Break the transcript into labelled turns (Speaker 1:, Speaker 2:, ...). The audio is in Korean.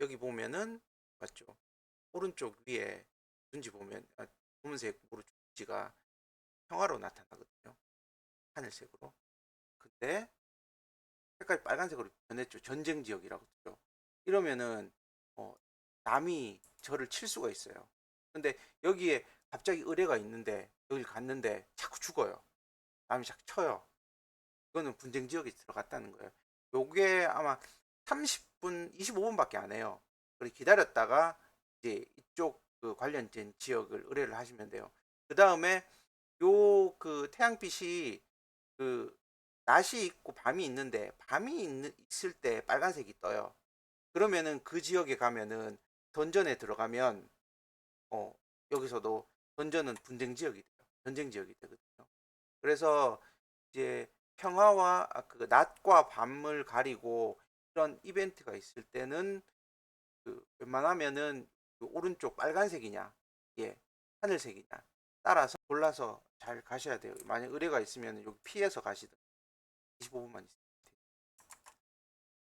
Speaker 1: 여기 보면은 맞죠? 오른쪽 위에 누군지 보면 아, 검은색 무릎 지가 평화로 나타나거든요. 하늘색으로. 근데 색깔이 빨간색으로 변했죠. 전쟁 지역이라고 그러죠. 이러면은 어, 남이 저를 칠 수가 있어요. 근데 여기에 갑자기 의뢰가 있는데 여길 갔는데 자꾸 죽어요. 남이 자꾸 쳐요. 이거는 분쟁 지역에 들어갔다는 거예요. 요게 아마 30분, 25분밖에 안 해요. 그리고 기다렸다가 이제 이쪽 그 관련된 지역을 의뢰를 하시면 돼요. 그 다음에 요 그 태양빛이 그 낮이 있고 밤이 있는데 밤이 있는, 있을 때 빨간색이 떠요. 그러면은 그 지역에 가면은 던전에 들어가면 어 여기서도 던전은 분쟁 지역이 돼요. 전쟁 지역이 되거든요. 그래서 이제 평화와 아, 그 낮과 밤을 가리고 이런 이벤트가 있을 때는 그 웬만하면은 그 오른쪽 빨간색이냐, 예, 하늘색이냐 따라서 골라서 잘 가셔야 돼요. 만약 의뢰가 있으면 여기 피해서 가시든 25분만 있어요.